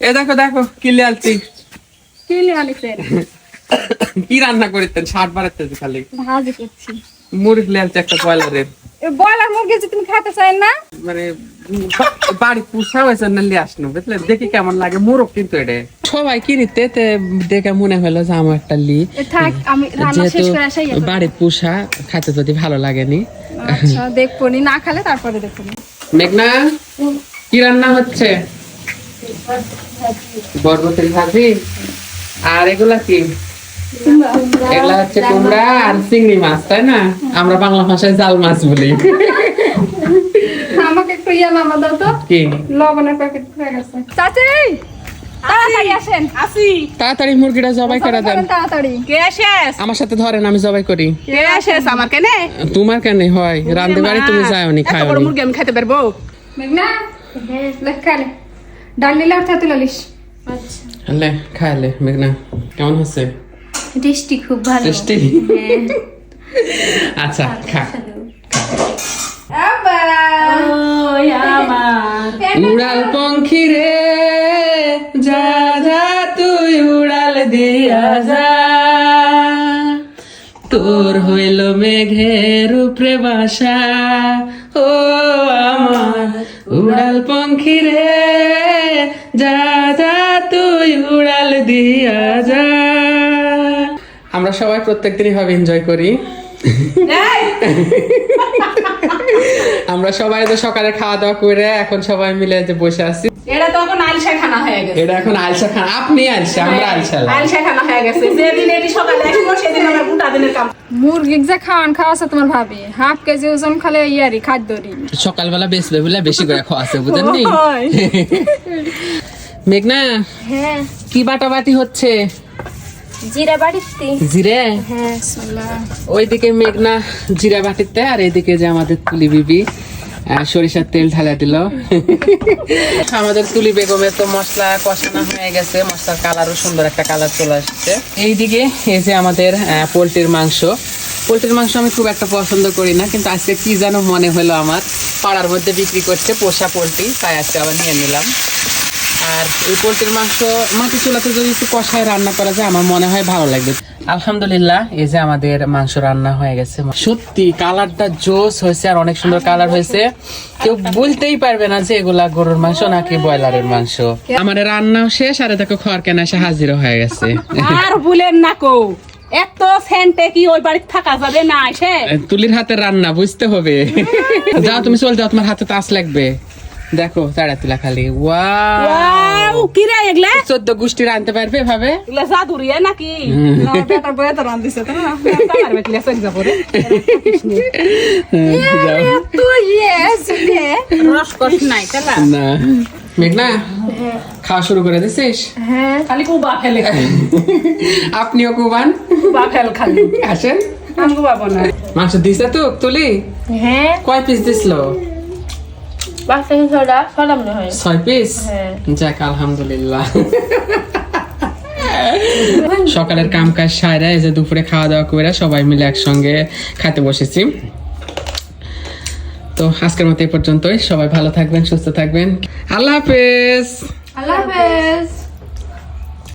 এ দেখো দেখো কি লিয়ালছি কি রান্না করিতেন ষাট খালি। ভাজি করছি। মুরগ লিয়ালছি একটা বয়লার মুরগি যে তুমি খাইতে চাই না? মানে বাড়ি পুষা হয়েছে না লিয়ে আসনো বুঝলে? দেখি কেমন লাগে মোরগ কিন্তু এটা। সবাই কিনিতে দেখে মনে হলো যে আমার একটা লি। এ থাক আমি রান্না শেষ যেহেতু বাড়ি পুষা খাতে যদি ভালো লাগেনি। আচ্ছা দেখব নি খালে তারপরে দেখব। মেঘনা কি রান্না হচ্ছে? ভাজি আর এগুলা কি? এগুলা হচ্ছে কুমড়া আর চিংড়ি মাছ তাই না? আমরা বাংলা ভাষায় জাল মাছ বলি। আমাকে একটু ইয়া নামা দাও তো। কি? লবণের প্যাকেট হয়ে গেছে। চাচি তাড়াতাড়ি আসেন। আসি। তাড়াতাড়ি মুরগিটা জবাই করে দেন। তাড়াতাড়ি। কে আমার সাথে ধরেন আমি জবাই করি। আমার কেনে? তোমার কেন? হয় বাড়ি তুমি মুরগি আমি খাইতে পারব? মেঘনা? লেখ খালে। ডাল নিলে আর লালিস লে খাইলে মেঘনা কেমন হচ্ছে? টেস্টি খুব ভালো। টেস্টি? আচ্ছা খা। উড়াল পঙ্খী রে যা যা তুই উড়াল দিয়া যা। তোর হইল মেঘের উপরে বাসা। ও আমার উড়াল পঙ্খী রে যা যা তুই উড়াল দিয়া যা। আমরা সবাই প্রত্যেকদিনই ভাবে এনজয় করি। আমরা সবাই তো সকালে খাওয়া দাওয়া করে এখন সবাই মিলে যে বসে আছি। আলসা খানা হয়ে গেছে। এটা এখন আলসা খান আপনি আলসা আমরা আলসা না। আলসা খানা হয়ে গেছে। যেদিন এটি সকালে আসব সেদিন আমার গোটা দিনের কাম মুরগি যে খাওয়ান খাওয়াছে তোমার ভাবি। হাফ কেজি ওজন খালে ইয়ারি খাদ্যরি সকালবেলা বেসবে বলে বেশি করে খাওয়া আছে বুঝেন নি? মেঘনা হ্যাঁ। কি বাটা বাটি হচ্ছে? জিরা বাড়িতে জিরে? হ্যাঁ ওইদিকে মেঘনা জিরা বাটিতে আর এইদিকে যে আমাদের তুলি বিবি। সরিষার তেল ঢালা দিল। আমাদের তুলি বেগমের তো মশলা কষানো হয়ে গেছে। মশলার কালারও সুন্দর একটা কালার চলে আসছে। এইদিকে এই যে আমাদের পোলট্রির মাংস। পোলট্রির মাংস আমি খুব একটা পছন্দ করি না, কিন্তু আজকে কি যেন মনে হলো আমার। পাড়ার মধ্যে বিক্রি করছে পোষা পোলট্রি, তাই আজকে আবার নিয়ে নিলাম। আর এই পোলট্রির মাংস মাটি চুলাতে যদি একটু কষায় রান্না করা যায় আমার মনে হয় ভালো লাগবে। আলহামদুলিল্লাহ এই যে আমাদের মাংস রান্না হয়ে গেছে। সত্যি কালারটা জোস হয়েছে আর অনেক সুন্দর কালার হয়েছে। কেউ বলতেই পারবে না যে এগুলা গরুর মাংস নাকি ব্রয়লারের মাংস। আমার রান্নাও শেষ আর দেখো খড় কেনা এসে হাজিরও হয়ে গেছে। আর ভুলেন না কো এত সেন্টে কি ওই বাড়িতে থাকা যাবে না এসে? তুলির হাতে রান্না বুঝতে হবে। যাও তুমি চল যাও তোমার হাতে তাস লাগবে। দেখো তাড়া তুলা খালি ওয়াও কি রে এগুলা? চোদ্দ গোষ্ঠী রানতে পারবে ভাবে এগুলা জাদুরি নাকি? না বেটার বয়ে তো রান দিছে তো না আমার বেটিলে চলে যাব রে যাও। তুই ইয়েস রস কষ নাই খেলা না। মেঘনা খাওয়া শুরু করে দিছিস? হ্যাঁ। খালি কুবা ফেলে আপনিও কুবান? কুবা ফেল খালি। আসেন। মাংস দিছে তো তুলি? হ্যাঁ। কয় পিস দিছিল? বাচ্চা মনে হয়। ছয় পিস হ্যাঁ। যাক আলহামদুলিল্লাহ। সকালের কাম কাজ সাইরা এই যে দুপুরে খাওয়া দাওয়া করে সবাই মিলে একসঙ্গে খাতে বসেছি। তো আজকের মতো এই পর্যন্তই। সবাই ভালো থাকবেন সুস্থ থাকবেন। আল্লাহ হাফেজ। আল্লাহ হাফেজ।